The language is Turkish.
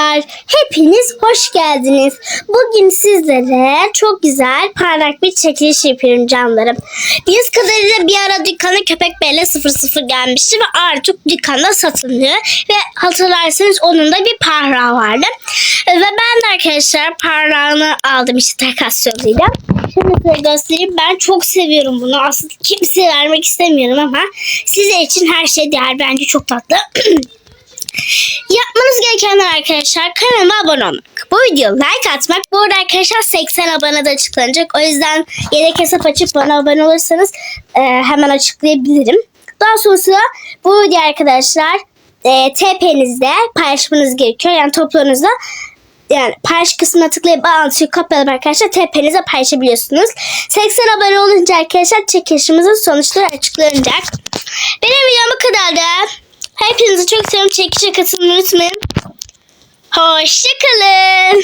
arkadaşlar. Hepiniz hoş geldiniz. Bugün sizlere çok güzel parlak bir çekiliş yapıyorum canlarım. Biz kadarıyla bir ara dükkana köpek belle 00 gelmişti ve artık dükkanda satılıyor. Ve hatırlarsanız onun da bir parrağı vardı. Ve ben de arkadaşlar parrağını aldım işte takas yoluyla. Şimdi size göstereyim. Ben çok seviyorum bunu. Aslında kimseye vermek istemiyorum ama size için her şey değer. Bence çok tatlı. Yapmanız gerekenler arkadaşlar kanalıma abone olmak. Bu video like atmak. Bu arada arkadaşlar 80 abone de açıklanacak. O yüzden yedek hesap açıp bana abone olursanız e, hemen açıklayabilirim. Daha sonrasında bu video arkadaşlar e, TP'nizde paylaşmanız gerekiyor. Yani toplarınızda yani paylaş kısmına tıklayıp bağlantıyı kopyalayıp arkadaşlar TP'nize paylaşabiliyorsunuz. 80 abone olunca arkadaşlar çekilişimizin sonuçları açıklanacak. Hepinizi çok seviyorum. Çekişe katılmayı unutmayın. Hoşçakalın.